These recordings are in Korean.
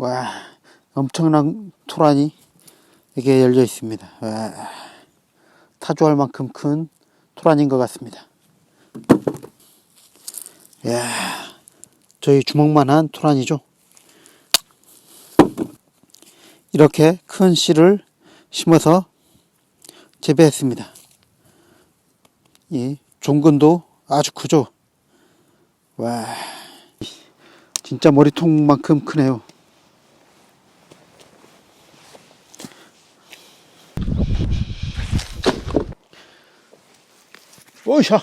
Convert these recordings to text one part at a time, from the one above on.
와, 엄청난 토란이 이게 열려 있습니다. 와, 타조할 만큼 큰 토란인 것 같습니다. 야, 저희 주먹만한 토란이죠. 이렇게 큰 씨를 심어서 재배했습니다. 이 종근도 아주 크죠. 와, 진짜 머리통만큼 크네요. 오샤.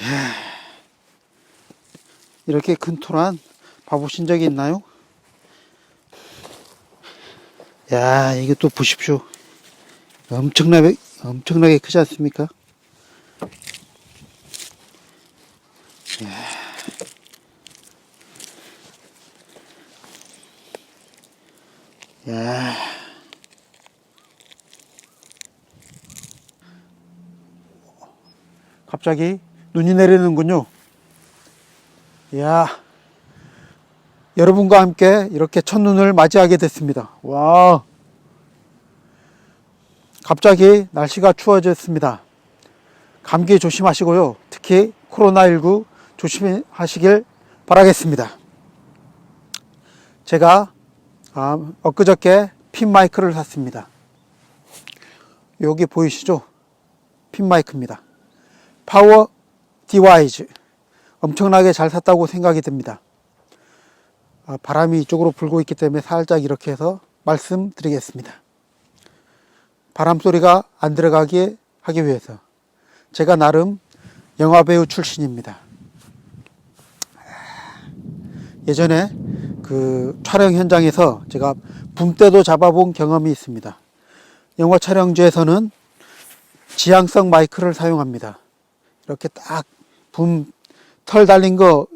이야. 이렇게 큰 토란 봐보신 적이 있나요? 야, 이게 또 보십시오. 엄청나게, 엄청나게 크지 않습니까? 야. 갑자기 눈이 내리는군요. 이야, 여러분과 함께 이렇게 첫눈을 맞이하게 됐습니다. 와, 갑자기 날씨가 추워졌습니다. 감기 조심하시고요. 특히 코로나19 조심하시길 바라겠습니다. 제가 아, 엊그저께 핀 마이크를 샀습니다. 여기 보이시죠? 핀 마이크입니다. 파워 디와이즈 엄청나게 잘 샀다고 생각이 듭니다. 아, 바람이 이쪽으로 불고 있기 때문에 살짝 이렇게 해서 말씀드리겠습니다. 바람 소리가 안 들어가게 하기 위해서 제가 나름 영화 배우 출신입니다. 예전에 그 촬영 현장에서 제가 붐대도 잡아본 경험이 있습니다. 영화 촬영지에서는 지향성 마이크를 사용합니다. 이렇게 딱 붐 털 달린 거,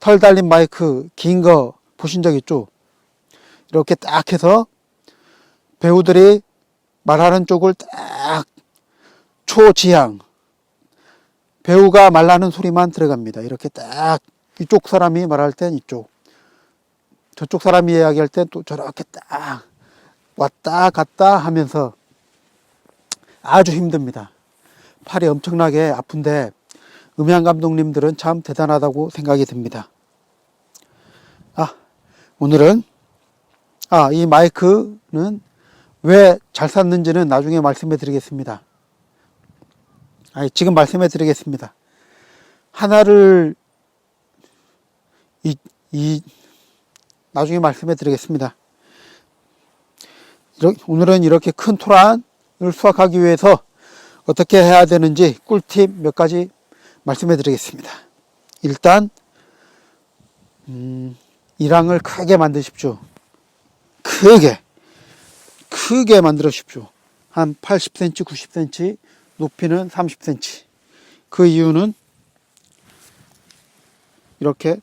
털 달린 마이크 긴 거 보신 적 있죠? 이렇게 딱 해서 배우들이 말하는 쪽을 딱 초지향 배우가 말하는 소리만 들어갑니다. 이렇게 딱 이쪽 사람이 말할 땐 이쪽 저쪽 사람이 이야기할 땐 또 저렇게 딱 왔다 갔다 하면서 아주 힘듭니다. 팔이 엄청나게 아픈데 음향 감독님들은 참 대단하다고 생각이 듭니다. 아, 오늘은 아, 이 마이크는 왜 잘 샀는지는 나중에 말씀해 드리겠습니다. 아, 지금 말씀해 드리겠습니다. 하나를 이, 이 나중에 말씀해 드리겠습니다. 오늘은 이렇게 큰 토란을 수확하기 위해서 어떻게 해야 되는지 꿀팁 몇 가지 말씀해 드리겠습니다. 일단, 음, 이랑을 크게 만드십시오. 크게, 크게 만들어 십시오. 한 80cm, 90cm, 높이는 30cm. 그 이유는 이렇게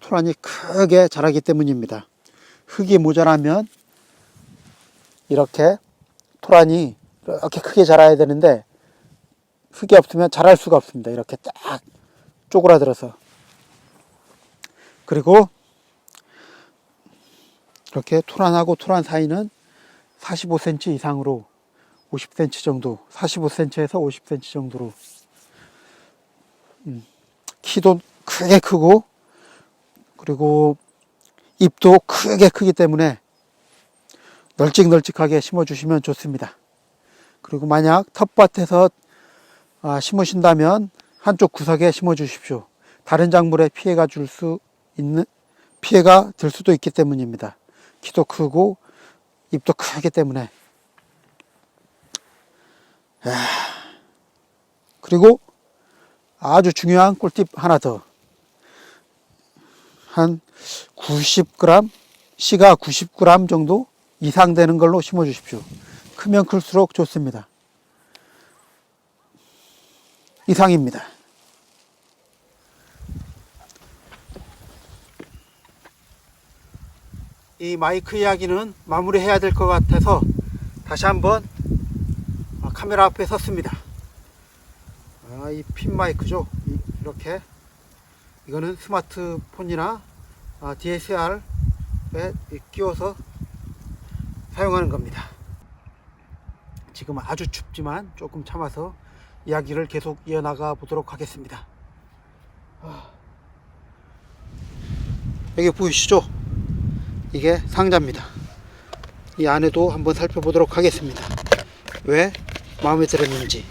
토란이 크게 자라기 때문입니다. 흙이 모자라면 이렇게 토란이 이렇게 크게 자라야 되는데 흙이 없으면 자랄 수가 없습니다. 이렇게 딱 쪼그라들어서 그리고 이렇게 토란하고 토란 사이는 45cm 이상으로 50cm 정도, 45cm에서 50cm 정도로 음, 키도 크게 크고 그리고 잎도 크게 크기 때문에 널찍널찍하게 심어주시면 좋습니다. 그리고 만약 텃밭에서 아, 심으신다면 한쪽 구석에 심어 주십시오. 다른 작물에 피해가 줄 수 있는 피해가 들 수도 있기 때문입니다. 키도 크고 잎도 크기 때문에 아, 그리고 아주 중요한 꿀팁 하나 더. 한 90g, 씨가 90g 정도 이상 되는 걸로 심어 주십시오. 크면 클수록 좋습니다. 이상입니다. 이 마이크 이야기는 마무리해야 될 것 같아서 다시 한번 카메라 앞에 섰습니다. 아, 이 핀 마이크죠. 이- 이렇게 이거는 스마트폰이나 아, DSLR에 끼워서 사용하는 겁니다. 지금 아주 춥지만 조금 참아서 이야기를 계속 이어나가 보도록 하겠습니다. 아. 여기 보이시죠? 이게 상자입니다. 이 안에도 한번 살펴보도록 하겠습니다. 왜 마음에 들었는지.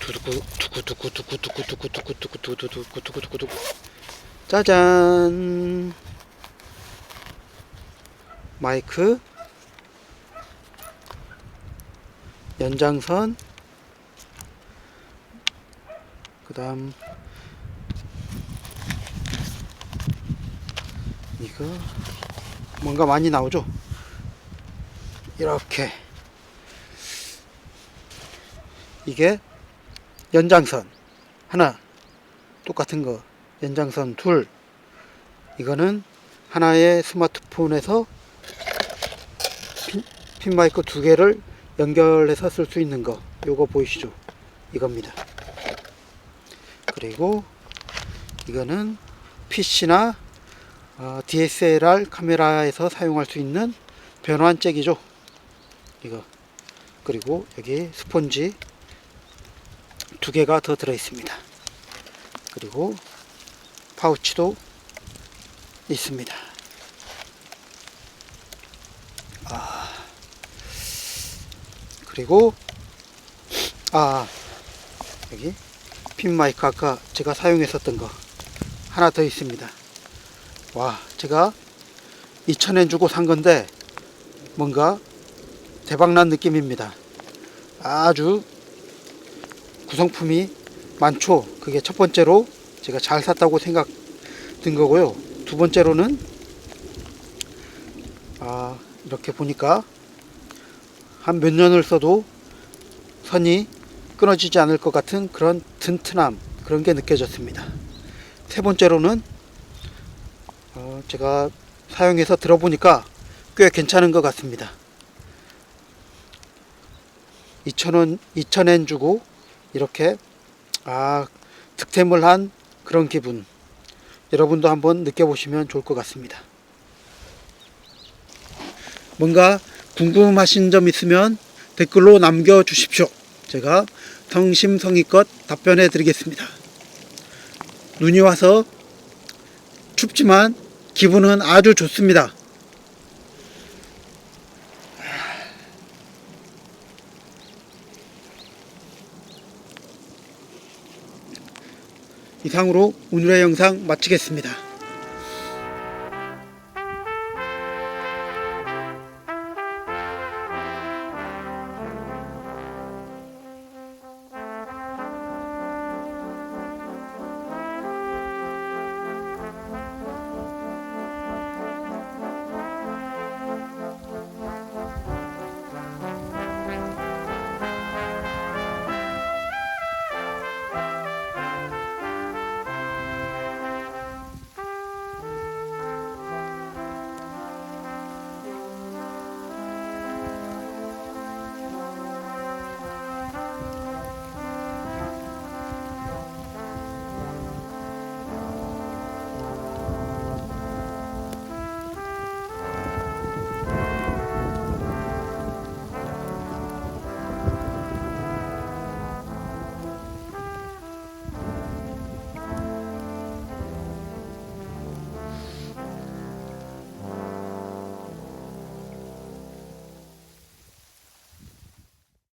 두두구 두구 두구 두구 두구 두구 두구 두구 두구 두구 두구 두구 두구 짜잔 마이크 연장선 그 다음 이거 뭔가 많이 나오죠? 이렇게. 이게 연장선. 하나. 똑같은 거. 연장선 둘. 이거는 하나의 스마트폰에서 핀, 핀 마이크 두 개를 연결해서 쓸 수 있는 거 요거 보이시죠? 이겁니다. 그리고 이거는 PC나 어, DSLR 카메라에서 사용할 수 있는 변환 잭이죠? 이거. 그리고 여기 스폰지 두 개가 더 들어 있습니다. 그리고 파우치도 있습니다 그리고 아 여기 핀 마이크 아까 제가 사용했었던 거 하나 더 있습니다. 와 제가 2,000엔 주고 산 건데 뭔가 대박난 느낌입니다. 아주 구성품이 많죠? 그게 첫 번째로 제가 잘 샀다고 생각 든 거고요. 두 번째로는 아 이렇게 보니까 한 몇 년을 써도 선이 끊어지지 않을 것 같은 그런 튼튼함 그런 게 느껴졌습니다. 세 번째로는 어, 제가 사용해서 들어보니까 꽤 괜찮은 것 같습니다. 2,000원 2,000엔 주고 이렇게 아 득템을 한 그런 기분. 여러분도 한번 느껴보시면 좋을 것 같습니다. 뭔가 궁금하신 점 있으면 댓글로 남겨주십시오. 제가 성심성의껏 답변해 드리겠습니다. 눈이 와서 춥지만 기분은 아주 좋습니다. 이상으로 오늘의 영상 마치겠습니다.